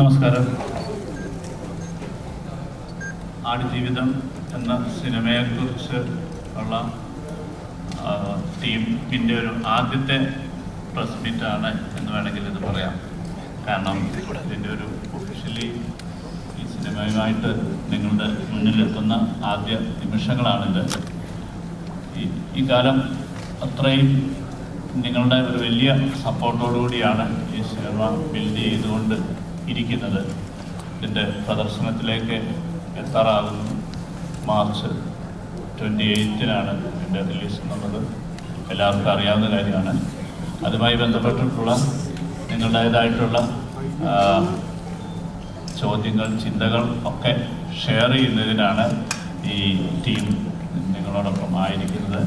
നമസ്കാരം. ആടുജീവിതം എന്ന സിനിമയെക്കുറിച്ച് ഉള്ള ടീമിന്റെ ഒരു ആദ്യത്തെ പ്രസ് മീറ്റാണ് എന്ന് വേണമെങ്കിൽ ഇത് പറയാം. കാരണം ഇതിന്റെ ഒരു ഒഫീഷ്യലി ഈ സിനിമയുമായിട്ട് നിങ്ങളുടെ മുന്നിലെത്തുന്ന ആദ്യ നിമിഷങ്ങളാണിത്. ഈ കാലം അത്രയും നിങ്ങളുടെ ഒരു വലിയ സപ്പോർട്ടോടുകൂടിയാണ് ഈ സിനിമ ബിൽഡ് ചെയ്തുകൊണ്ട് ഇരിക്കുന്നത് ഇതിന്റെ പ്രദർശനത്തിലേക്ക് എത്താറാകുന്നു. മാർച്ച് ട്വന്റി എയ്റ്റിനാണ് ഇതിന്റെ റിലീസ് എന്നുള്ളത് എല്ലാവർക്കും അറിയാവുന്ന കാര്യമാണ്. അതുമായി ബന്ധപ്പെട്ടിട്ടുള്ള നിങ്ങളുടേതായിട്ടുള്ള ചോദ്യങ്ങൾ ചിന്തകൾ ഒക്കെ ഷെയർ ചെയ്യുന്നതിനാണ് ഈ ടീം നിങ്ങളോടൊപ്പം ആയിരിക്കുന്നത്.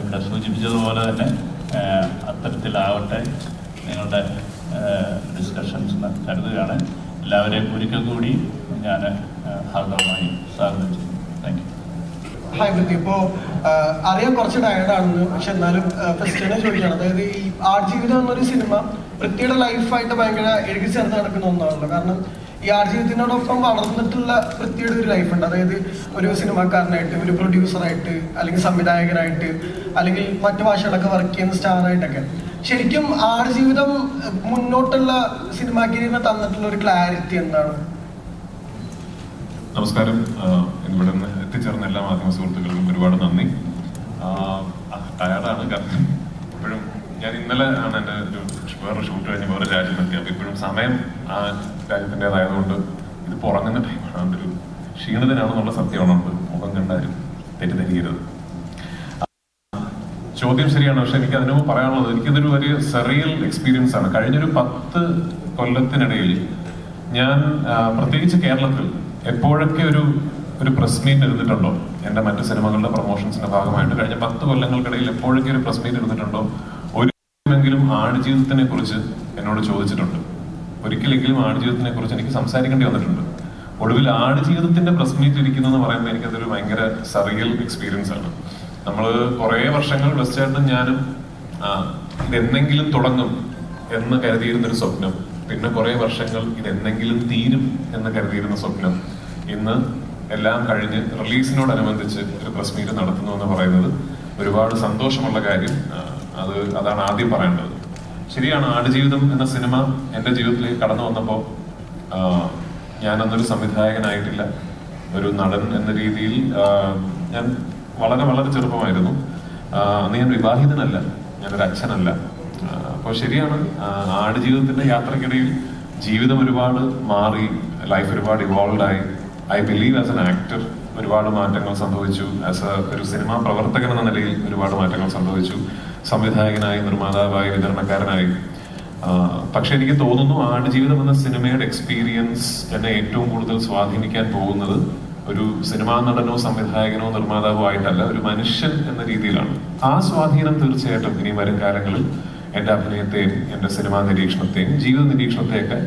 ഇവിടെ സൂചിപ്പിച്ചതുപോലെ തന്നെ അത്തരത്തിലാവട്ടെ നിങ്ങളുടെ ഡിസ്കഷൻസ് കരുതുകയാണ്. എല്ലാവരെയും ഒരിക്കൽ കൂടി ഞാൻ ഹാർദവമായി സ്വാഗതം ചെയ്യുന്നു. താങ്ക് ഹായ് വൃത്തി ഇപ്പോ ആ, അറിയാൻ കുറച്ച് ടയർഡാണെന്ന് പക്ഷെ എന്നാലും ഫസ്റ്റ് ചോദിക്കണം. അതായത് ഈ ആർജീവിതം എന്നൊരു സിനിമ വൃത്തിയുടെ ലൈഫായിട്ട് ഭയങ്കര എഴുതി ചേർന്ന് നടക്കുന്ന ഒന്നാണല്ലോ. കാരണം ഈ ആർജീവിതത്തിനോടൊപ്പം വളർന്നിട്ടുള്ള വൃത്തിയുടെ ഒരു ലൈഫ് ഉണ്ട്. അതായത് ഒരു സിനിമാക്കാരനായിട്ട് ഒരു പ്രൊഡ്യൂസറായിട്ട് അല്ലെങ്കിൽ സംവിധായകനായിട്ട് അല്ലെങ്കിൽ മറ്റു ഭാഷകളൊക്കെ വർക്ക് ചെയ്യുന്ന സ്റ്റാറായിട്ടൊക്കെ ശരിക്കും ആടുജീവിതം മുന്നോട്ടുള്ള സിനിമാ കരിയറിന് തന്നിട്ടുള്ള ഒരു ക്ലാരിറ്റി എന്താണ്? നമസ്കാരം. ഇവിടെ നിന്ന് എത്തിച്ചേർന്ന എല്ലാ മാധ്യമ സുഹൃത്തുക്കൾക്കും ഒരുപാട് നന്ദി. ടയർഡാണ് കാരണം ഇപ്പോഴും ഞാൻ ഇന്നലെ ആണ് എന്റെ ഒരു വേറെ ഷൂട്ട് കഴിഞ്ഞ് വേറെ രാജ്യമെത്തി അപ്പോൾ ഇപ്പോഴും സമയം ആ രാജ്യത്തിന്റെതായതുകൊണ്ട് ഇത് പുറങ്ങുന്ന ടൈമാണ് അതൊരു ക്ഷീണിതനാണെന്നുള്ള നമ്മൾ മുഖം കണ്ടാലും തെറ്റിദ്ധരിക്കരുത്. ചോദ്യം ശരിയാണ്. പക്ഷെ എനിക്ക് അതിനു പറയാനുള്ളത് എനിക്കിതൊരു വലിയ സെറിയൽ എക്സ്പീരിയൻസ് ആണ്. കഴിഞ്ഞൊരു പത്ത് കൊല്ലത്തിനിടയിൽ ഞാൻ പ്രത്യേകിച്ച് കേരളത്തിൽ എപ്പോഴൊക്കെ ഒരു ഒരു പ്രസ് മീറ്റ് ഇരുന്നിട്ടുണ്ടോ? എന്റെ മറ്റ് സിനിമകളുടെ പ്രൊമോഷൻസിന്റെ ഭാഗമായിട്ട് കഴിഞ്ഞ പത്ത് കൊല്ലങ്ങൾക്കിടയിൽ എപ്പോഴൊക്കെ ഒരു പ്രസ് മീറ്റ് ഇരുന്നിട്ടുണ്ടോ? ഒരിക്കലെങ്കിലും ആടുജീവിതത്തിനെ കുറിച്ച് എന്നോട് ചോദിച്ചിട്ടുണ്ട്. ഒരിക്കലെങ്കിലും ആടുജീവിതത്തിനെ കുറിച്ച് എനിക്ക് സംസാരിക്കേണ്ടി വന്നിട്ടുണ്ട്. ഒടുവിൽ ആടുജീവിതത്തിന്റെ പ്രസ് മീറ്റ് ഇരിക്കുന്നു എന്ന് പറയുമ്പോൾ എനിക്കതൊരു ഭയങ്കര സറിയൽ എക്സ്പീരിയൻസ് ആണ്. നമ്മൾ കുറേ വർഷങ്ങൾ വെസ്റ്റേട്ടും ഞാനും ആ, ഇതെന്നെങ്കിലും തുടങ്ങും എന്ന് കരുതിയിരുന്ന ഒരു സ്വപ്നം. പിന്നെ കുറേ വർഷങ്ങൾ ഇതെന്നെങ്കിലും തീരും എന്ന് കരുതിയിരുന്ന സ്വപ്നം. ഇന്ന് എല്ലാം കഴിഞ്ഞ് റിലീസിനോടനുബന്ധിച്ച് ഒരു പ്രസ് മീറ്റ് നടത്തുന്നു എന്ന് പറയുന്നത് ഒരുപാട് സന്തോഷമുള്ള കാര്യം. അത് അതാണ് ആദ്യം പറയേണ്ടത്. ശരിയാണ് ആടുജീവിതം എന്ന സിനിമ എന്റെ ജീവിതത്തിലേക്ക് കടന്നു വന്നപ്പോൾ ഞാനന്നൊരു സംവിധായകനായിട്ടില്ല. ഒരു നടൻ എന്ന രീതിയിൽ ഞാൻ വളരെ വളരെ ചെറുപ്പമായിരുന്നു. ഞാൻ വിവാഹിതനല്ല ഞാനൊരു അച്ഛനല്ല. അപ്പോൾ ശരിയാണ് ആട് ആടുജീവിതത്തിന്റെ യാത്രക്കിടയിൽ ജീവിതം ഒരുപാട് മാറി ലൈഫ് ഒരുപാട് ഇവോൾവ് ആയി. I believe as an actor ഒരുപാട് മാറ്റങ്ങൾ സംഭവിച്ചു. ആസ് എ ഒരു സിനിമാ പ്രവർത്തകൻ എന്ന നിലയിൽ ഒരുപാട് മാറ്റങ്ങൾ സംഭവിച്ചു. സംവിധായകനായി നിർമ്മാതാവായി വിതരണക്കാരനായി. പക്ഷെ എനിക്ക് തോന്നുന്നു ആടുജീവിതം എന്ന സിനിമയുടെ എക്സ്പീരിയൻസ് എന്നെ ഏറ്റവും കൂടുതൽ സ്വാധീനിക്കാൻ പോകുന്നത് ഒരു സിനിമാ നടനോ സംവിധായകനോ നിർമ്മാതാവോ ആയിട്ടല്ല ഒരു മനുഷ്യൻ എന്ന രീതിയിലാണ്. ആ സ്വാധീനം തീർച്ചയായിട്ടും ഇനി വരും കാലങ്ങളിൽ എന്റെ അഭിനയത്തെയും എന്റെ സിനിമാ നിരീക്ഷണത്തെയും ജീവിത നിരീക്ഷണത്തെയൊക്കെ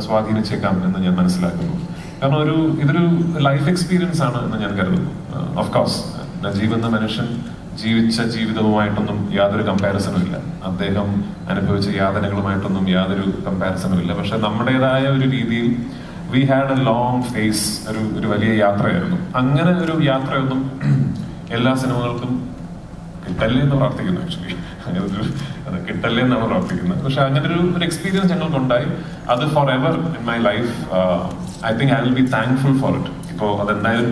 സ്വാധീനിച്ചേക്കാം എന്ന് ഞാൻ മനസ്സിലാക്കുന്നു. കാരണം ഒരു ഇതൊരു ലൈഫ് എക്സ്പീരിയൻസ് ആണ് എന്ന് ഞാൻ കരുതുന്നു. ഓഫ്കോഴ്സ് നജീബ് എന്ന മനുഷ്യൻ ജീവിച്ച ജീവിതവുമായിട്ടൊന്നും യാതൊരു കമ്പാരിസണും ഇല്ല. അദ്ദേഹം അനുഭവിച്ച യാതനകളുമായിട്ടൊന്നും യാതൊരു കമ്പാരിസണും ഇല്ല. പക്ഷെ നമ്മുടേതായ ഒരു രീതിയിൽ we had a long phase ഒരു ഒരു വലിയ യാത്രയായിരുന്നു. അങ്ങനെ ഒരു യാത്രയൊന്നും എല്ലാ സിനിമകൾക്കും കിട്ടല്ലേ എന്ന് പ്രാർത്ഥിക്കുന്നു ആക്ച്വലി അങ്ങനെ ഒരു അത് കിട്ടല്ലേ എന്നാണ് പ്രാർത്ഥിക്കുന്നത്. പക്ഷെ അങ്ങനെ ഒരു ഒരു എക്സ്പീരിയൻസ് ഞങ്ങൾക്കുണ്ടായി. അത് forever in my life I think I will be thankful for it ഇപ്പോൾ അതെന്തായാലും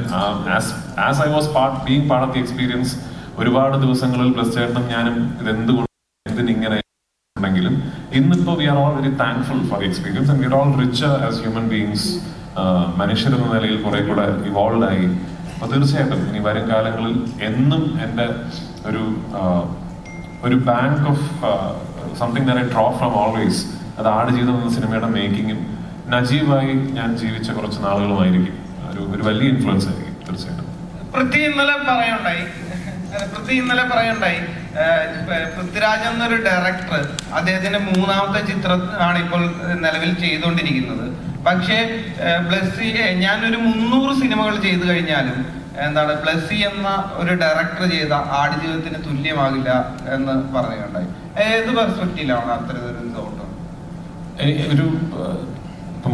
as as I was part being part of the experience ഒരുപാട് ദിവസങ്ങളിൽ പ്ലസ് ചേട്ടനും ഞാനും ഇതെന്തുകൊണ്ട് എന്തിനിങ്ങനെ ഉണ്ടെങ്കിലും ഇന്നിപ്പോ we are all very thankful for the experience and we are all rich as human beings മനുഷ്യർ എന്ന നിലയിൽ കുറെ കൂടെ ഇവോൾവ് ആയി. അപ്പൊ തീർച്ചയായിട്ടും ഇനി വരും കാലങ്ങളിൽ എന്നും എന്റെ ഒരു ഒരു bank of something that I draw from always അത് ആട് ജീവിതം എന്ന സിനിമയുടെ മേക്കിങ്ങും നജീവായി ഞാൻ ജീവിച്ച കുറച്ച് നാളുകളുമായിരിക്കും. ഒരു ഒരു വലിയ ഇൻഫ്ലുവൻസ് ആയിരിക്കും തീർച്ചയായിട്ടും. പൃഥ്വി ഇന്നലെ പറയുണ്ടായി. പൃഥ്വി ഇന്നലെ പറയുണ്ടായി. പൃഥ്വിരാജ് എന്നൊരു ഡയറക്ടർ അദ്ദേഹത്തിന്റെ മൂന്നാമത്തെ ചിത്രം ആണ് ഇപ്പോൾ നിലവിൽ ചെയ്തുകൊണ്ടിരിക്കുന്നത്. പക്ഷേ ബ്ലസ് ബ്ലസ്സി ഞാനൊരു മുന്നൂറ് സിനിമകൾ ചെയ്തു കഴിഞ്ഞാലും എന്താണ് ബ്ലസ്സി എന്ന ഒരു ഡയറക്ടർ ചെയ്ത ആടുജീവിതത്തിന് തുല്യമാകില്ല എന്ന് പറയുകയുണ്ടായി. ഏത് പെർസ്പെക്റ്റീവിലാണ് അത്തരത്തിലൊരു തോട്ട്? ഒരു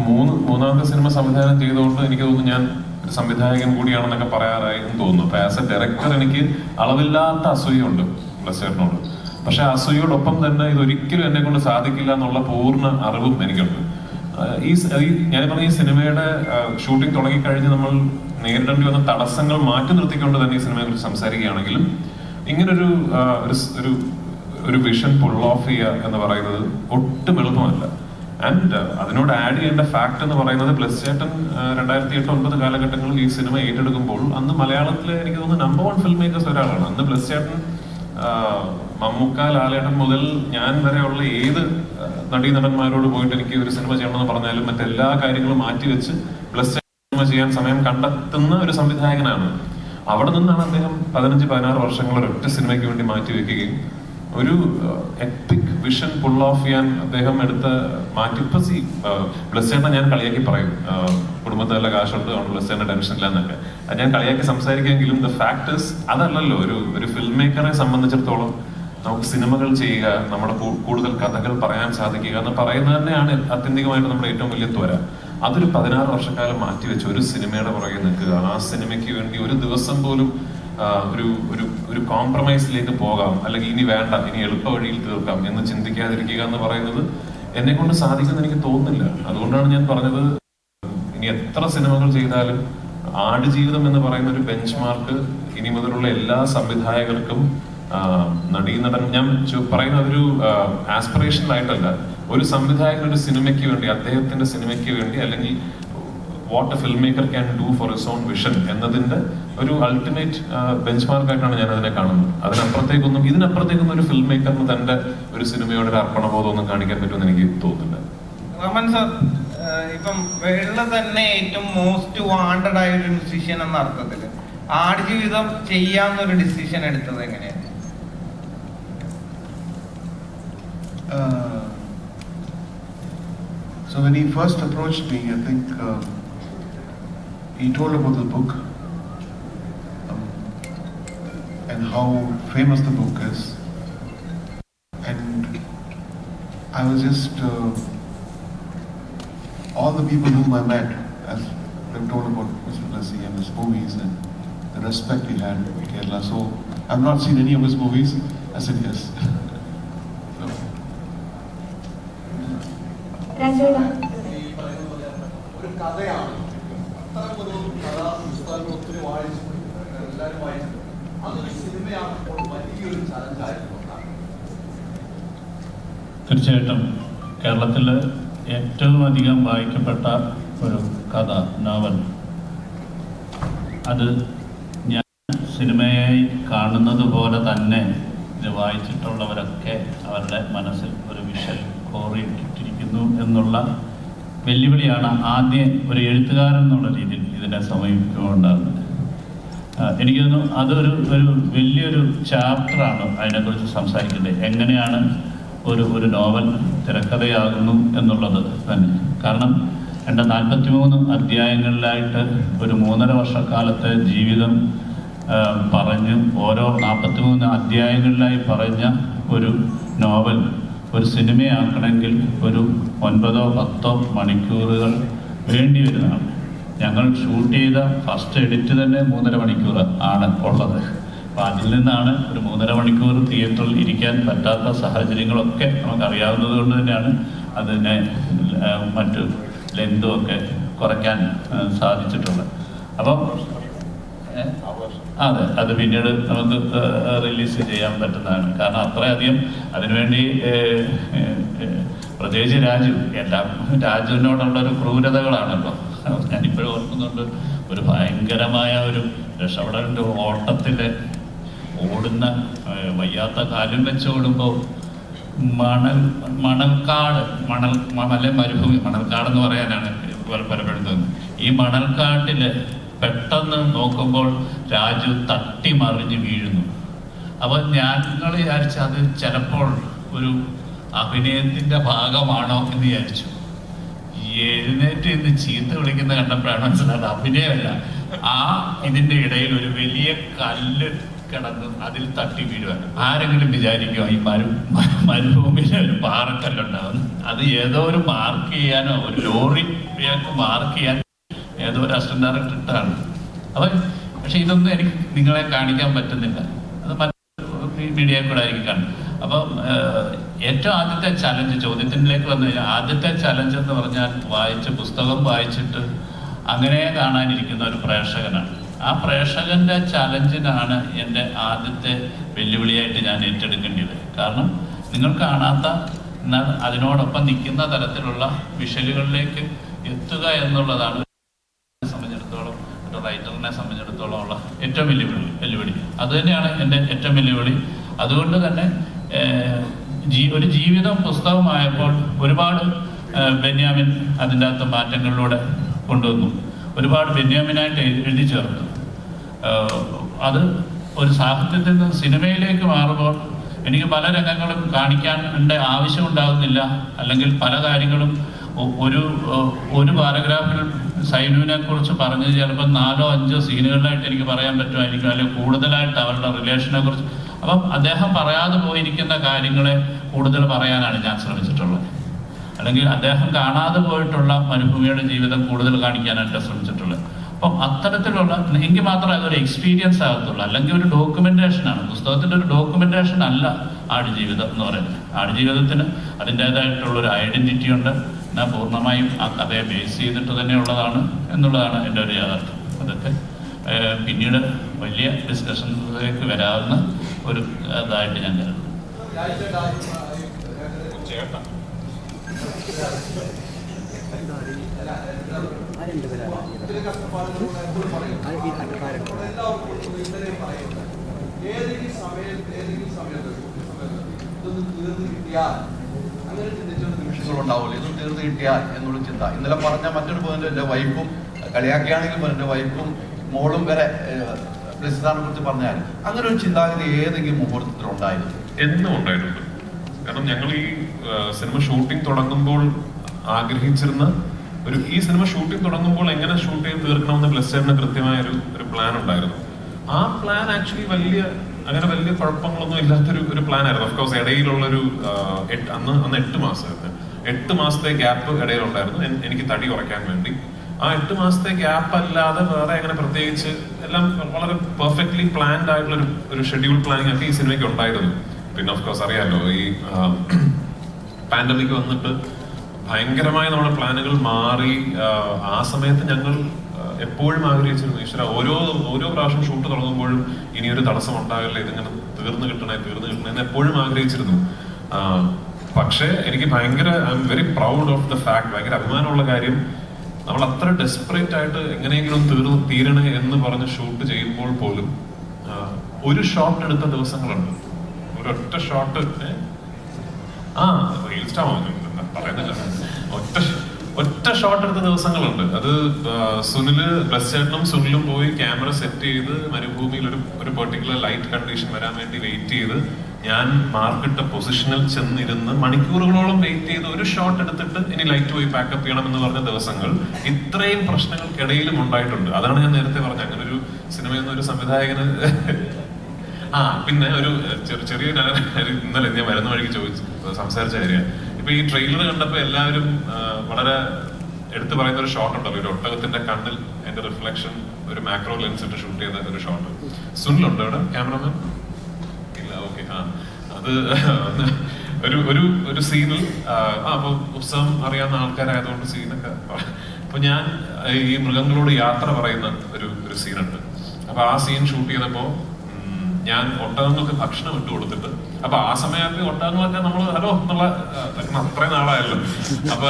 മൂന്ന് മൂന്നാമത്തെ സിനിമ സംവിധാനം ചെയ്തുകൊണ്ട് എനിക്ക് തോന്നുന്നു ഞാൻ ഒരു സംവിധായകൻ കൂടിയാണെന്നൊക്കെ പറയാറായി തോന്നുന്നു. ആസ് എ ഡയറക്ടർ എനിക്ക് അളവില്ലാത്ത അസൂയുണ്ട്. ബ്ലസ്സേറിനോട് പക്ഷെ അസൂയോടൊപ്പം തന്നെ ഇതൊരിക്കലും എന്നെ കൊണ്ട് സാധിക്കില്ല എന്നുള്ള പൂർണ അറിവും എനിക്കുണ്ട്. ഈ ഞാൻ പറഞ്ഞ ഈ സിനിമയുടെ ഷൂട്ടിംഗ് തുടങ്ങിക്കഴിഞ്ഞ് നമ്മൾ നേരിടേണ്ടി വന്ന തടസ്സങ്ങൾ മാറ്റി നിർത്തിക്കൊണ്ട് തന്നെ ഈ സിനിമയെ കുറിച്ച് സംസാരിക്കുകയാണെങ്കിലും ഇങ്ങനൊരു ഒരു ഒരു വിഷൻ പുൾ ഓഫ് ചെയ്യുക എന്ന് പറയുന്നത് ഒട്ടും എളുപ്പമല്ല. ആൻഡ് അതിനോട് ആഡ് ചെയ്യേണ്ട ഫാക്ട് എന്ന് പറയുന്നത് പ്ലസ് ചേട്ടൻ രണ്ടായിരത്തി എട്ട് ഒൻപത് കാലഘട്ടങ്ങളിൽ ഈ സിനിമ ഏറ്റെടുക്കുമ്പോൾ അന്ന് മലയാളത്തിലെ എനിക്ക് തോന്നുന്നു നമ്പർ വൺ ഫിലിം മേക്കേഴ്സ് ഒരാളാണ്. അന്ന് പ്ലസ് ചേട്ടൻ മമ്മൂക്ക ലാലേട്ടൻ മുതൽ ഞാൻ വരെയുള്ള ഏത് നടീ നടീനടന്മാരോട് പോയിട്ട് എനിക്ക് ഒരു സിനിമ ചെയ്യണമെന്ന് പറഞ്ഞാലും മറ്റെല്ലാ കാര്യങ്ങളും മാറ്റിവെച്ച് പ്ലസ് സിനിമ ചെയ്യാൻ സമയം കണ്ടെത്തുന്ന ഒരു സംവിധായകനാണ്. അവിടെ നിന്നാണ് അദ്ദേഹം പതിനഞ്ച് പതിനാറ് വർഷങ്ങൾ ഒരൊറ്റ സിനിമയ്ക്ക് വേണ്ടി മാറ്റിവെക്കുകയും ഒരു എപ്പിക് വിഷൻ പുൾ ഓഫ് ചെയ്യാൻ അദ്ദേഹം എടുത്ത മാറ്റി. ഇപ്പൊ സി ചേട്ടൻ ഞാൻ കളിയാക്കി പറയും. കുടുംബത്തിൽ നല്ല കാശുണ്ട് അതുകൊണ്ട് ടെൻഷൻ ഇല്ല എന്നൊക്കെ അത് ഞാൻ കളിയാക്കി സംസാരിക്കുമെങ്കിലും ദ ഫാക്ടേഴ്സ് അതല്ലല്ലോ ഒരു ഒരു ഫിലിം മേക്കറെ സംബന്ധിച്ചിടത്തോളം നമുക്ക് സിനിമകൾ ചെയ്യുക നമ്മുടെ കൂടുതൽ കഥകൾ പറയാൻ സാധിക്കുക എന്ന് പറയുന്നത് തന്നെയാണ് ആത്യന്തികമായിട്ട് നമ്മുടെ ഏറ്റവും വലിയ ത്വര. അതൊരു പതിനാറ് വർഷക്കാലം മാറ്റിവെച്ച് ഒരു സിനിമയുടെ പുറകെ നിൽക്കുക. ആ സിനിമയ്ക്ക് വേണ്ടി ഒരു ദിവസം പോലും ഒരു ഒരു ഒരു കോംപ്രമൈസിലേക്ക് പോകാം. അല്ലെങ്കിൽ ഇനി വേണ്ട ഇനി എളുപ്പ വഴിയിൽ തീർക്കാം എന്ന് ചിന്തിക്കാതിരിക്കുക എന്ന് പറയുന്നത് എന്നെ കൊണ്ട് സാധിക്കുമെന്ന് എനിക്ക് തോന്നുന്നില്ല. അതുകൊണ്ടാണ് ഞാൻ പറഞ്ഞത് ഇനി എത്ര സിനിമകൾ ചെയ്താലും ആടുജീവിതം എന്ന് പറയുന്ന ഒരു ബെഞ്ച് മാർക്ക് ഇനി മുതലുള്ള എല്ലാ സംവിധായകർക്കും നടീ നടീനടൻ ഞാൻ പറയുന്ന ഒരു ആസ്പിറേഷനായിട്ടല്ല ഒരു സംവിധായകൻ ഒരു സിനിമയ്ക്ക് വേണ്ടി അദ്ദേഹത്തിന്റെ സിനിമയ്ക്ക് വേണ്ടി അല്ലെങ്കിൽ what a filmmaker can do for his own vision എന്നതിന്റെ ഒരു അൾട്ടിമേറ്റ് ബെഞ്ച് മാർക്കായിട്ടാണ് ഞാൻ അതിനെ കാണുന്നത്. അതിനപ്പുറത്തേക്കൊന്നും ഇതിനപ്പുറത്തേക്കൊന്നും ഒരു ഫിൽം മേക്കറിന് തന്റെ ഒരു സിനിമയോട് ഒരു അർപ്പണബോധം ഒന്നും കാണിക്കാൻ പറ്റുമെന്ന് എനിക്ക് തോന്നുന്നില്ല. റമൻ സാർ ഇപ്പം വെള്ള തന്നെ ഏറ്റവും മോസ്റ്റ് വാണ്ടഡ് ആയ ഒരു ഡിസിഷൻ എന്ന അർത്ഥത്തിൽ ആടുജീവിതം ചെയ്യാന്നൊരു ഡിസിഷൻ എടുത്തത് എങ്ങനെയാണ് so when he first approached me, I think uh, he told about the book um, and how famous the book is, and I was just uh, all the people whom I met, as they've told about Mr. Lassi and his movies and the respect he had in Kerala. So I've not seen any of his movies. I said yes. so, അത്തരം ഒരു കഥ പുസ്തകങ്ങൾ ഒത്തിരി വായിച്ചു എല്ലാവരും വായിച്ചിട്ടുണ്ട് അതൊരു സിനിമയാകുമ്പോൾ വലിയൊരു ചലഞ്ചായിരുന്നു തീർച്ചയായിട്ടും കേരളത്തിൽ ഏറ്റവും അധികം വായിക്കപ്പെട്ട ഒരു കഥ നോവൽ. അത് ഞാൻ സിനിമയായി കാണുന്നത് പോലെ തന്നെ ഇത് വായിച്ചിട്ടുള്ളവരൊക്കെ അവരുടെ മനസ്സിൽ ഒരു വിഷൽ കോറിയിട്ടിരിക്കുന്നു എന്നുള്ള വെല്ലുവിളിയാണ് ആദ്യം ഒരു എഴുത്തുകാരൻ എന്നുള്ള രീതിയിൽ ഇതിനെ സമീപിക്കുന്നുണ്ടാകുന്നത് എനിക്ക് തോന്നുന്നു അതൊരു ഒരു വലിയൊരു ചാപ്റ്ററാണ് അതിനെക്കുറിച്ച് സംസാരിക്കുന്നത്. എങ്ങനെയാണ് ഒരു ഒരു നോവൽ തിരക്കഥയാകുന്നു എന്നുള്ളത് തന്നെ. കാരണം എന്റെ നാൽപ്പത്തി മൂന്ന് അധ്യായങ്ങളിലായിട്ട് ഒരു മൂന്നര വർഷക്കാലത്തെ ജീവിതം പറഞ്ഞ് ഓരോ നാൽപ്പത്തി മൂന്ന് അധ്യായങ്ങളിലായി പറഞ്ഞ ഒരു നോവൽ ഒരു സിനിമയാക്കണമെങ്കിൽ ഒരു ഒൻപതോ പത്തോ മണിക്കൂറുകൾ വേണ്ടി വരുന്നതാണ് ഞങ്ങൾ ഷൂട്ട് ചെയ്ത ഫസ്റ്റ് എഡിറ്റ് തന്നെ മൂന്നര മണിക്കൂർ ആണ് ഉള്ളത് അപ്പം അതിൽ നിന്നാണ് ഒരു മൂന്നര മണിക്കൂർ തിയേറ്ററിൽ ഇരിക്കാൻ പറ്റാത്ത സാഹചര്യങ്ങളൊക്കെ നമുക്ക് അറിയാവുന്നത് കൊണ്ട് തന്നെയാണ് അതിനെ മറ്റു ലെന്തും ഒക്കെ കുറയ്ക്കാൻ സാധിച്ചിട്ടുള്ളത് അപ്പം? അതെ അത് പിന്നീട് നമുക്ക് റിലീസ് ചെയ്യാൻ പറ്റുന്നതാണ്. കാരണം അത്രയധികം അതിനുവേണ്ടി പ്രത്യേകിച്ച് രാജു എല്ലാം രാജുവിനോടുള്ള ഒരു ക്രൂരതകളാണല്ലോ. ഞാനിപ്പോഴും ഓർക്കുന്നുണ്ട് ഒരു ഭയങ്കരമായ ഒരു രക്ഷപ്പെടലിന്റെ ഓട്ടത്തിൽ ഓടുന്ന വയ്യാത്ത കാലും വെച്ച് ഓടുമ്പോൾ മണൽ മണൽക്കാട് മണൽ മല മരുഭൂമി മണൽക്കാട് എന്ന് പറയാനാണ് പലപ്പെടുന്നത് ഈ മണൽക്കാട്ടിൽ പെട്ടെന്ന് നോക്കുമ്പോൾ രാജു തട്ടി മറിഞ്ഞ് വീഴുന്നു. അപ്പൊ ഞങ്ങൾ വിചാരിച്ച അത് ചിലപ്പോൾ ഒരു അഭിനയത്തിന്റെ ഭാഗമാണോ എന്ന് വിചാരിച്ചു. എഴുന്നേറ്റ് ഇന്ന് ചീത്ത വിളിക്കുന്ന കണ്ടപ്പോഴാണ് മനസ്സിലായത് അഭിനയമല്ല. ആ ഇതിന്റെ ഇടയിൽ ഒരു വലിയ കല്ല് കിടന്ന് അതിൽ തട്ടി വീഴുവാൻ. ആരെങ്കിലും വിചാരിക്കുമോ ഈ മരു മരുഭൂമിയിലെ ഒരു പാറക്കല്ലുണ്ടാവുന്നു? അത് ഏതോ ഒരു മാർക്ക് ചെയ്യാനോ ഒരു ലോറിക്ക് മാർക്ക് ചെയ്യാൻ ഏതോ ഒരു അസിസ്റ്റന്റ് ഡയറക്ടർ ഇട്ടാണ് അപ്പൊ പക്ഷെ ഇതൊന്നും എനിക്ക് നിങ്ങളെ കാണിക്കാൻ പറ്റുന്നില്ല. അത് മറ്റു കൂടെ ആയിരിക്കും കാണും അപ്പം ഏറ്റവും ആദ്യത്തെ ചലഞ്ച് ചോദ്യത്തിലേക്ക് വന്നു കഴിഞ്ഞാൽ ആദ്യത്തെ ചലഞ്ച് എന്ന് പറഞ്ഞാൽ വായിച്ച് പുസ്തകം വായിച്ചിട്ട് അങ്ങനെ കാണാനിരിക്കുന്ന ഒരു പ്രേക്ഷകനാണ്. ആ പ്രേക്ഷകന്റെ ചലഞ്ചിനാണ് എന്റെ ആദ്യത്തെ വെല്ലുവിളിയായിട്ട് ഞാൻ ഏറ്റെടുക്കേണ്ടത് കാരണം നിങ്ങൾ കാണാത്ത അതിനോടൊപ്പം നിൽക്കുന്ന തരത്തിലുള്ള വിഷലുകളിലേക്ക് എത്തുക എന്നുള്ളതാണ് റൈറ്ററിനെ സംബന്ധിച്ചിടത്തോളം ഉള്ള ഏറ്റവും വെല്ലുവിളി. വെല്ലുവിളി അത് തന്നെയാണ് എന്റെ ഏറ്റവും വെല്ലുവിളി അതുകൊണ്ട് തന്നെ ജീ ഒരു ജീവിതം പുസ്തകമായപ്പോൾ ഒരുപാട് ബെന്യാമിൻ അതിന്റെ അകത്ത് മാറ്റങ്ങളിലൂടെ കൊണ്ടുവന്നു. ഒരുപാട് ബെന്യാമിനായിട്ട് എഴു- എഴുതി ചേർത്തു അത് ഒരു സാഹിത്യത്തിൽ നിന്ന് സിനിമയിലേക്ക് മാറുമ്പോൾ എനിക്ക് പല രംഗങ്ങളും കാണിക്കാൻ എന്റെ ആവശ്യം ഉണ്ടാകുന്നില്ല അല്ലെങ്കിൽ പല കാര്യങ്ങളും ഒരു ഒരു പാരഗ്രാഫിൽ സൈനുവിനെ കുറിച്ച് പറഞ്ഞത് ചിലപ്പോൾ നാലോ അഞ്ചോ സീനുകളിലായിട്ട് എനിക്ക് പറയാൻ പറ്റുമായിരിക്കും അല്ലെങ്കിൽ കൂടുതലായിട്ട് അവരുടെ റിലേഷനെ കുറിച്ച് അപ്പം അദ്ദേഹം പറയാതെ പോയിരിക്കുന്ന കാര്യങ്ങളെ കൂടുതൽ പറയാനാണ് ഞാൻ ശ്രമിച്ചിട്ടുള്ളത്. അല്ലെങ്കിൽ അദ്ദേഹം കാണാതെ പോയിട്ടുള്ള മരുഭൂമിയുടെ ജീവിതം കൂടുതൽ കാണിക്കാനായിട്ട് ശ്രമിച്ചിട്ടുള്ളത്. അപ്പം അത്തരത്തിലുള്ള എങ്കിൽ മാത്രമേ അതൊരു എക്സ്പീരിയൻസ് ആകത്തുള്ളൂ. അല്ലെങ്കിൽ ഒരു ഡോക്യുമെന്റേഷൻ ആണ് പുസ്തകത്തിന്റെ ഒരു ഡോക്യുമെന്റേഷൻ അല്ല ആടുജീവിതം എന്ന് പറയുന്നത്. ആടുജീവിതത്തിന് അതിന്റേതായിട്ടുള്ള ഒരു ഐഡന്റിറ്റി ഉണ്ട്. എന്നാൽ പൂർണമായും ആ കഥയെ ബേസ് ചെയ്തിട്ട് തന്നെയുള്ളതാണ് എന്നുള്ളതാണ് എന്റെ ഒരു യാഥാർത്ഥ്യം. അതൊക്കെ പിന്നീട് വലിയ ഡിസ്കഷനിലേക്ക് വരാവുന്ന ഒരു ഇതായിട്ട് ഞാൻ കരുതുന്നു. ഒത്തിരി പറയുന്നത് ഏതെങ്കിലും സമയത്ത് ഏതെങ്കിലും സമയത്ത് ഇതൊന്ന് തീർന്നു കിട്ടിയാൽ അങ്ങനെ ചിന്തിച്ച നിമിഷങ്ങൾ ഉണ്ടാവില്ല ഇതൊന്ന് തീർന്നു കിട്ടിയാൽ എന്നുള്ള ചിന്ത. ഇന്നലെ പറഞ്ഞ മറ്റൊരു പോയിന്റ് എന്റെ വൈഫും കളിയാക്കിയാണെങ്കിലും എന്റെ വൈഫും മോളും വരെ പ്രസിദ്ധാനെ കുറിച്ച് പറഞ്ഞാൽ അങ്ങനെ ഒരു ചിന്താഗതി ഏതെങ്കിലും മുഹൂർത്തത്തിൽ ഉണ്ടായിരുന്നു? എന്നും ഉണ്ടായിട്ടുണ്ട്. കാരണം ഞങ്ങൾ ഈ സിനിമ ഷൂട്ടിംഗ് തുടങ്ങുമ്പോൾ ആഗ്രഹിച്ചിരുന്ന ഒരു ഈ സിനിമ ഷൂട്ടിംഗ് തുടങ്ങുമ്പോൾ എങ്ങനെ ഷൂട്ട് ചെയ്ത് തീർക്കണമെന്ന് ബ്ലസ്റ്ററിന് കൃത്യമായ ഒരു ഒരു പ്ലാൻ ഉണ്ടായിരുന്നു. ആ പ്ലാൻ ആക്ച്വലി വലിയ അങ്ങനെ വലിയ കുഴപ്പങ്ങളൊന്നും ഇല്ലാത്തൊരു ഒരു പ്ലാൻ ആയിരുന്നു. ഓഫ്കോഴ്സ് ഇടയിലുള്ളൊരു അന്ന് അന്ന് എട്ട് മാസമായിരുന്നു. എട്ട് മാസത്തെ ഗ്യാപ്പ് ഇടയിലുണ്ടായിരുന്നു. എനിക്ക് തടി കുറയ്ക്കാൻ വേണ്ടി. ആ എട്ട് മാസത്തെ ഗ്യാപ്പ് അല്ലാതെ വേറെ അങ്ങനെ പ്രത്യേകിച്ച് എല്ലാം വളരെ പെർഫെക്റ്റ്ലി പ്ലാൻഡ് ആയിട്ടുള്ള ഒരു ഷെഡ്യൂൾ പ്ലാനിങ് ഒക്കെ ഈ സിനിമയ്ക്ക് ഉണ്ടായിരുന്നു. പിന്നെ ഓഫ് കോഴ്സ് അറിയാലോ ഈ പാൻഡമിക് വന്നിട്ട് ഭയങ്കരമായി നമ്മുടെ പ്ലാനുകൾ മാറി. ആ, സമയത്ത് ഞങ്ങൾ എപ്പോഴും ആഗ്രഹിച്ചിരുന്നു ഈശ്വര ഓരോ ഓരോ പ്രാവശ്യം ഷൂട്ട് തുടങ്ങുമ്പോഴും ഇനി ഒരു തടസ്സം ഉണ്ടാകില്ല ഇതിങ്ങനെ തീർന്നു കിട്ടണേ തീർന്നു കിട്ടണേ എന്ന് എപ്പോഴും ആഗ്രഹിച്ചിരുന്നു. പക്ഷേ എനിക്ക് ഭയങ്കര I'm very proud of the fact ഭയങ്കര അഭിമാനമുള്ള കാര്യം നമ്മൾ അത്ര ഡെസ്പറേറ്റ് ആയിട്ട് എങ്ങനെയെങ്കിലും തീർന്ന് തീരണേ എന്ന് പറഞ്ഞ് ഷൂട്ട് ചെയ്യുമ്പോൾ പോലും ഒരു ഷോട്ട് എടുത്ത ദിവസങ്ങളുണ്ട്. ഒരൊറ്റ ഷോട്ട് ആ റീൽസ്റ്റാ പറയുന്നില്ല ഒറ്റ ഷോട്ട് എടുത്ത ദിവസങ്ങളുണ്ട്. അത് സുനിൽ ചേട്ടനും സുനിലും പോയി ക്യാമറ സെറ്റ് ചെയ്ത് മരുഭൂമിയിൽ ഒരു ഒരു പെർട്ടിക്കുലർ ലൈറ്റ് കണ്ടീഷൻ വരാൻ വേണ്ടി വെയിറ്റ് ചെയ്ത് ഞാൻ മാർക്കിട്ട പൊസിഷനിൽ ചെന്നിരുന്ന് മണിക്കൂറുകളോളം വെയിറ്റ് ചെയ്ത് ഒരു ഷോട്ട് എടുത്തിട്ട് ഇനി ലൈറ്റ് പോയി പാക്കപ്പ് ചെയ്യണം എന്ന് പറഞ്ഞ ദിവസങ്ങൾ ഇത്രയും പ്രശ്നങ്ങൾക്കിടയിലും ഉണ്ടായിട്ടുണ്ട്. അതാണ് ഞാൻ നേരത്തെ പറഞ്ഞത്. അങ്ങനെ ഒരു സിനിമയിൽ ഒരു സംവിധായകന് ആ പിന്നെ ഒരു ചെറിയ ഇന്നലെ ഞാൻ വരുന്ന വഴിക്ക് ചോദിച്ചു സംസാരിച്ച കാര്യം. ഇപ്പൊ ഈ ട്രെയിലർ കണ്ടപ്പോ എല്ലാവരും വളരെ എടുത്തു പറയുന്ന ഒരു ഷോട്ട് ഉണ്ടല്ലോ ഒരു ഒട്ടകത്തിന്റെ കണ്ണിൽ എന്റെ റിഫ്ലക്ഷൻ ഒരു മാക്രോ ലെൻസ് ഇട്ട് ഷൂട്ട് ചെയ്ത ഒരു ഷോട്ട് സുനിലുണ്ടോ അവിടെ? ക്യാമറമാൻ ഇല്ല ഓക്കെ ആ. അത് ഒരു ഒരു ഒരു സീനിൽ ആ അപ്പൊ ഉത്സവം അറിയാവുന്ന ആൾക്കാരായതുകൊണ്ട് സീനൊക്കെ അപ്പൊ ഞാൻ ഈ മൃഗങ്ങളോട് യാത്ര പറയുന്ന ഒരു ഒരു സീനുണ്ട് അപ്പൊ ആ സീൻ ഷൂട്ട് ചെയ്തപ്പോ ഞാൻ ഒട്ടകങ്ങൾക്ക് ഭക്ഷണം ഇട്ട് കൊടുത്തിട്ട് അപ്പൊ ആ സമയത്ത് ഒട്ടകങ്ങളൊക്കെ നമ്മൾ ഹലോ എന്നുള്ള അത്രയും നാളായല്ലോ. അപ്പൊ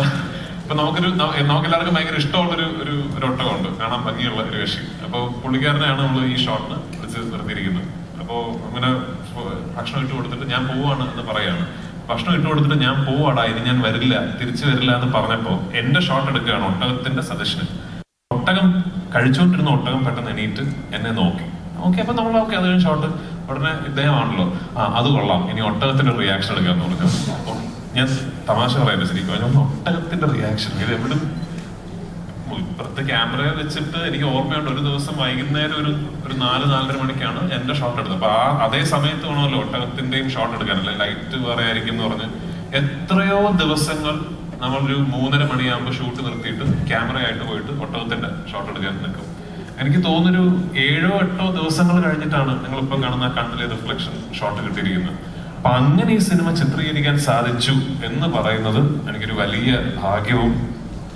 ഇപ്പൊ നമുക്കൊരു നമുക്ക് എല്ലാവർക്കും ഭയങ്കര ഇഷ്ടമുള്ളൊരു ഒരു ഒരു ഒട്ടകമുണ്ട്. കാണാൻ ഭംഗിയുള്ള ഒരു കക്ഷി. അപ്പൊ പുള്ളിക്കാരനെയാണ് നമ്മൾ ഈ ഷോട്ടിന് വിളിച്ച് നിർത്തിയിരിക്കുന്നത്. അപ്പോ അങ്ങനെ ഭക്ഷണം ഇട്ട് കൊടുത്തിട്ട് ഞാൻ പോവാണ് എന്ന് പറയാണ്. ഭക്ഷണം ഇട്ട് കൊടുത്തിട്ട് ഞാൻ പോവാടാ ഇനി ഞാൻ വരില്ല തിരിച്ചു വരില്ല എന്ന് പറഞ്ഞപ്പോ എന്റെ ഷോട്ട് എടുക്കുകയാണ് ഒട്ടകത്തിന്റെ സജഷന്. ഒട്ടകം കഴിച്ചുകൊണ്ടിരുന്ന ഒട്ടകം പെട്ടെന്ന് എണീറ്റ് എന്നെ നോക്കി. ഓക്കെ അപ്പൊ നമ്മൾ ഓക്കെ അത് കഴിഞ്ഞ് ഷോട്ട് ഉടനെ ഇദ്ദേഹമാണല്ലോ. ആ അത് കൊള്ളാം. ഇനി ഒട്ടകത്തിന്റെ റിയാക്ഷൻ എടുക്കാന്ന് പറഞ്ഞു. ഞാൻ തമാശ പറയാൻ ശരിക്കും. ഞാൻ ഒട്ടകത്തിന്റെ റിയാക്ഷൻ ഇത് എവിടും ഇപ്പുറത്തെ ക്യാമറ വെച്ചിട്ട് എനിക്ക് ഓർമ്മയുണ്ട് ഒരു ദിവസം വൈകുന്നേരം ഒരു ഒരു നാല് നാലര മണിക്കാണ് എന്റെ ഷോട്ട് എടുത്തത്. അപ്പൊ ആ അതേ സമയത്ത് വേണമല്ലോ ഒട്ടകത്തിന്റെയും ഷോട്ട് എടുക്കാനല്ലേ? ലൈറ്റ് വേറെ ആയിരിക്കും എന്ന് പറഞ്ഞ് എത്രയോ ദിവസങ്ങൾ നമ്മളൊരു മൂന്നര മണിയാകുമ്പോൾ ഷൂട്ട് നിർത്തിയിട്ട് ക്യാമറയായിട്ട് പോയിട്ട് ഒട്ടകത്തിന്റെ ഷോട്ട് എടുക്കാൻ നിൽക്കും. എനിക്ക് തോന്നുന്നൊരു ഏഴോ എട്ടോ ദിവസങ്ങൾ കഴിഞ്ഞിട്ടാണ് നിങ്ങളിപ്പം കാണുന്ന കണ്ണിലെ റിഫ്ലക്ഷൻ ഷോട്ട് കിട്ടിയിരിക്കുന്നത്. അപ്പൊ അങ്ങനെ ഈ സിനിമ ചിത്രീകരിക്കാൻ സാധിച്ചു എന്ന് പറയുന്നത് എനിക്കൊരു വലിയ ഭാഗ്യവും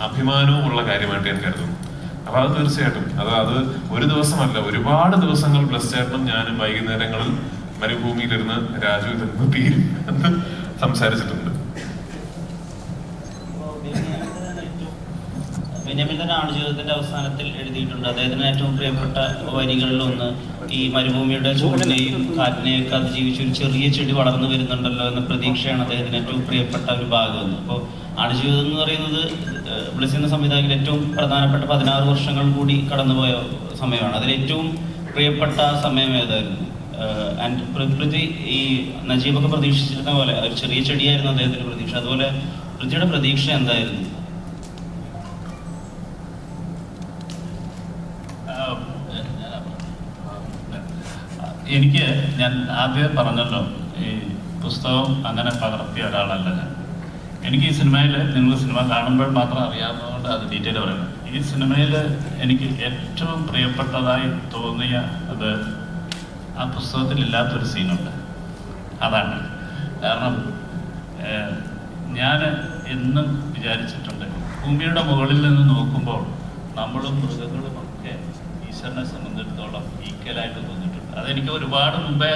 അഭിമാനവും ഉള്ള കാര്യമായിട്ട് ഞാൻ കരുതുന്നു. അപ്പൊ അത് തീർച്ചയായിട്ടും. അത് അത് ഒരു ദിവസമല്ല ഒരുപാട് ദിവസങ്ങൾ ബ്ലസ് ചേട്ടനും ഞാനും വൈകുന്നേരങ്ങളിൽ മരുഭൂമിയിലിരുന്ന് രാജു തീരും എന്ന് സംസാരിച്ചിട്ടുണ്ട്. ബെന്യാമിൻ തന്നെ ആടുജീവിതത്തിന്റെ അവസാനത്തിൽ എഴുതിയിട്ടുണ്ട്. അദ്ദേഹത്തിന് ഏറ്റവും പ്രിയപ്പെട്ട വരികളിൽ ഒന്ന് ഈ മരുഭൂമിയുടെ ചൂടിനെയും കാറ്റിനെയൊക്കെ അതിജീവിച്ച് ഒരു ചെറിയ ചെടി വളർന്നു വരുന്നുണ്ടല്ലോ എന്ന പ്രതീക്ഷയാണ് അദ്ദേഹത്തിന് ഏറ്റവും പ്രിയപ്പെട്ട ഒരു ഭാഗം. അപ്പോൾ ആടുജീവിതം എന്ന് പറയുന്നത് ബ്ലസ് എന്ന സംവിധായകൻ ഏറ്റവും പ്രധാനപ്പെട്ട പതിനാറ് വർഷങ്ങൾ കൂടി കടന്നുപോയ സമയമാണ്. അതിൽ ഏറ്റവും പ്രിയപ്പെട്ട സമയം ഏതായിരുന്നു? ആൻഡ് പൃഥ്വി ഈ നജീബൊക്കെ പ്രതീക്ഷിച്ചിരുന്ന പോലെ ഒരു ചെറിയ ചെടിയായിരുന്നു അദ്ദേഹത്തിന്റെ പ്രതീക്ഷ. അതുപോലെ പൃഥ്വിയുടെ പ്രതീക്ഷ എന്തായിരുന്നു? എനിക്ക് ഞാൻ ആദ്യം പറഞ്ഞല്ലോ ഈ പുസ്തകം അങ്ങനെ പകർത്തിയ ഒരാളല്ല ഞാൻ. എനിക്ക് ഈ സിനിമയിൽ നിങ്ങൾ സിനിമ കാണുമ്പോൾ മാത്രം അറിയാവുന്നതുകൊണ്ട് അത് ഡീറ്റെയിൽ പറയുന്നത് ഈ സിനിമയിൽ എനിക്ക് ഏറ്റവും പ്രിയപ്പെട്ടതായി തോന്നിയ അത് ആ പുസ്തകത്തിൽ ഇല്ലാത്തൊരു സീനുണ്ട്. അതാണ്. കാരണം ഞാൻ എന്നും വിചാരിച്ചിട്ടുണ്ട് ഭൂമിയുടെ മുകളിൽ നിന്ന് നോക്കുമ്പോൾ നമ്മളും മൃഗങ്ങളും ഒക്കെ ഈശ്വരനെ സംബന്ധിച്ചിടത്തോളം ഈക്വലായിട്ട് തോന്നിയിട്ടുണ്ട് അതെനിക്ക് ഒരുപാട് മുമ്പേ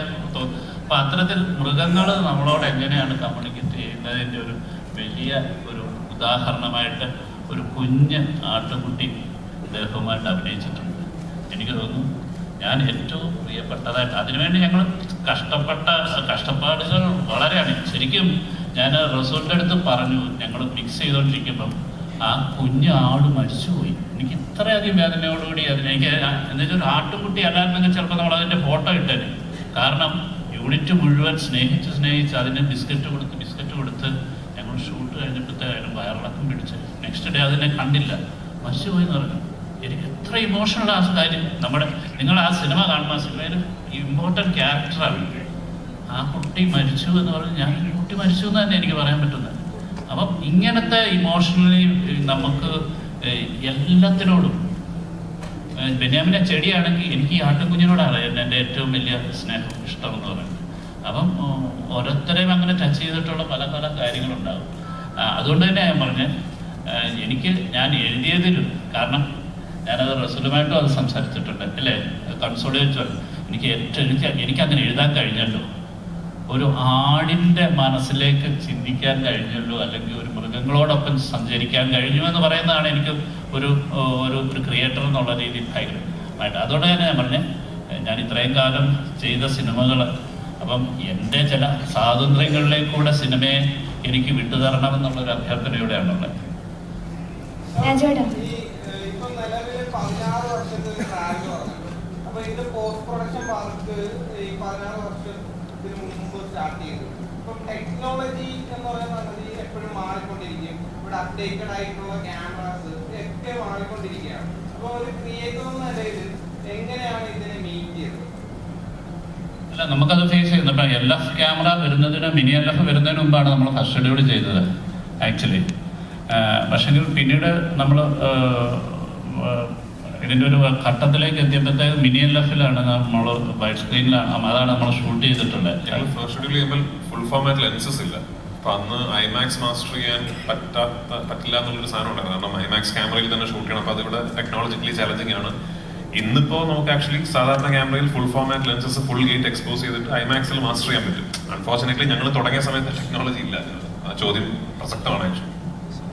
അപ്പൊ അത്തരത്തിൽ മൃഗങ്ങൾ നമ്മളോട് എങ്ങനെയാണ് കമ്മ്യൂണിക്കേറ്റ് ചെയ്യുന്നതിന്റെ ഒരു വലിയ ഒരു ഉദാഹരണമായിട്ട് ഒരു കുഞ്ഞ് ആട്ടുകുട്ടി അദ്ദേഹവുമായിട്ട് അഭിനയിച്ചിട്ടുണ്ട്. എനിക്ക് തോന്നുന്നു ഞാൻ ഏറ്റവും പ്രിയപ്പെട്ടതായിട്ട് അതിനുവേണ്ടി ഞങ്ങൾ കഷ്ടപ്പെട്ട കഷ്ടപ്പാടുകൾ വളരെയാണ്. ശരിക്കും ഞാൻ റസൂലിന്റെ അടുത്ത് പറഞ്ഞു. ഞങ്ങൾ മിക്സ് ചെയ്തുകൊണ്ടിരിക്കുമ്പം ആ കുഞ്ഞു ആട് മരിച്ചുപോയി. എനിക്ക് ഇത്രയധികം വേദനയോടുകൂടി അതിന് എനിക്ക് എന്നുവെച്ചാൽ ഒരു ആട്ടുകുട്ടി അല്ലായിരുന്നെങ്കിൽ ചിലപ്പോൾ നമ്മൾ അതിന്റെ ഫോട്ടോ ഇട്ടേനെ. കാരണം യൂണിറ്റ് മുഴുവൻ സ്നേഹിച്ച് സ്നേഹിച്ച് അതിന് ബിസ്ക്കറ്റ് കൊടുത്ത് ബിസ്ക്കറ്റ് കൊടുത്ത് ഞങ്ങൾ ഷൂട്ട് കഴിഞ്ഞപ്പോഴത്തേക്കും വയറിളക്കം പിടിച്ച്. നെക്സ്റ്റ് ഡേ അതിനെ കണ്ടില്ല. മരിച്ചുപോയി എന്ന് പറഞ്ഞു. എനിക്ക് എത്ര ഇമോഷണൽ ആ കാര്യം. നമ്മുടെ നിങ്ങൾ ആ സിനിമ കാണുമ്പോൾ ആ സിനിമയിൽ ഇമ്പോർട്ടന്റ് ക്യാരക്ടറാണ് ആ കുട്ടി മരിച്ചു എന്ന് പറഞ്ഞ് ഞാൻ കുട്ടി മരിച്ചു എന്ന് തന്നെ എനിക്ക് പറയാൻ പറ്റുന്നത്. അപ്പം ഇങ്ങനത്തെ ഇമോഷണലി നമുക്ക് എല്ലാത്തിനോടും ബെന്യാമിനെ ചെടിയാണെങ്കിൽ എനിക്ക് ഈ ആട്ടുകുഞ്ഞിനോടാണ് എന്റെ ഏറ്റവും വലിയ സ്നേഹം ഇഷ്ടം എന്ന് പറയുന്നത്. അപ്പം ഓരോരുത്തരെയും അങ്ങനെ ടച്ച് ചെയ്തിട്ടുള്ള പല പല കാര്യങ്ങളുണ്ടാകും. അതുകൊണ്ട് തന്നെ ഞാൻ പറഞ്ഞത് എനിക്ക് ഞാൻ എഴുതിയതിലും കാരണം ഞാനത് റസൂലുമായിട്ടും അത് സംസാരിച്ചിട്ടുണ്ട് അല്ലേ? കൺസോളിഡേറ്റ് എനിക്ക് ഏറ്റവും എനിക്ക് എനിക്ക് അങ്ങനെ എഴുതാൻ കഴിഞ്ഞല്ലോ. ഒരു ആടിന്റെ മനസ്സിലേക്ക് ചിന്തിക്കാൻ കഴിഞ്ഞുള്ളൂ അല്ലെങ്കിൽ ഒരു മൃഗങ്ങളോടൊപ്പം സഞ്ചരിക്കാൻ കഴിഞ്ഞു എന്ന് പറയുന്നതാണ് എനിക്ക് ഒരു ഒരു ഒരു ക്രിയേറ്റർ എന്നുള്ള രീതിയിൽ ഭയങ്കരമായിട്ട് അതോടെ തന്നെ ഞാൻ പറഞ്ഞേ ഞാൻ ഇത്രയും കാലം ചെയ്ത സിനിമകൾ അപ്പം എന്റെ ചില സ്വാതന്ത്ര്യങ്ങളിലേക്കൂടെ സിനിമയെ എനിക്ക് വിട്ടുതരണം എന്നുള്ളൊരു അഭ്യർത്ഥനയോടെയാണുള്ളത്. അപ്പൊ ഇതിന്റെ പോസ്റ്റ് പ്രൊഡക്ഷൻ പാർക്ക് ഈ പതിനാറ് വർഷത്തിന് മുമ്പ് സ്റ്റാർട്ട് ചെയ്തു. ഇപ്പം ടെക്നോളജി എന്ന് പറയുന്ന സംഗതി എപ്പോഴും മാറിക്കൊണ്ടിരിക്കും. ഇവിടെ അപ്ഡേറ്റഡ് ആയിട്ടുള്ള ക്യാമറാസ് ഒക്കെ മാറിക്കൊണ്ടിരിക്കുകയാണ്. അപ്പൊ ഒരു ക്രിയേറ്റർ എന്ന നിലയിൽ എങ്ങനെയാണ് ഇതിനെ മീറ്റ് ചെയ്തത്? അല്ല നമുക്കത് ഫേസ് ചെയ്യുന്നു. ഇപ്പം എൽ എഫ് ക്യാമറ വരുന്നതിന് മിനി എൽ എഫ് വരുന്നതിന് മുമ്പാണ് നമ്മൾ ഫസ്റ്റ് ഷെഡ്യൂൾ ചെയ്തത് ആക്ച്വലി പക്ഷെങ്കിൽ പിന്നീട് നമ്മൾ ഇതിന്റെ ഒരു ഘട്ടത്തിലേക്ക് എത്തിയപ്പോഴത്തേക്ക് മിനി എൽ എഫിലാണ് നമ്മൾ വൈറ്റ് സ്ക്രീനിലാണ് അതാണ് നമ്മൾ ഷൂട്ട് ചെയ്തിട്ടുള്ളത്. ഫുൾ ഫോമാറ്റ് ലെൻസസ് ഇല്ല. അപ്പൊ അന്ന് ഐമാക്സ് മാസ്റ്റർ ചെയ്യാൻ പറ്റാത്ത പറ്റില്ല എന്നുള്ളൊരു സാധനം ഉണ്ടായിരുന്നു. കാരണം ഐമാക്സ് ക്യാമറയിൽ തന്നെ ഷൂട്ട് ചെയ്യണം. അപ്പൊ അതിവിടെ ടെക്നോളജിക്കലി ചലഞ്ചിങ് ആണ്. ഇന്നിപ്പോ നമുക്ക് ആക്ച്വലി സാധാരണ ക്യാമറയിൽ full format lenses full gate expose ചെയ്തിട്ട് ഐമാക്സിൽ മാസ്റ്റർ ചെയ്യാൻ പറ്റും. അൺഫോർച്ചുനേറ്റ്ലി ഞങ്ങൾ തുടങ്ങിയ സമയത്ത് ടെക്നോളജി ഇല്ല. ചോദ്യം പ്രസക്തമാണ് ആക്ച്വലി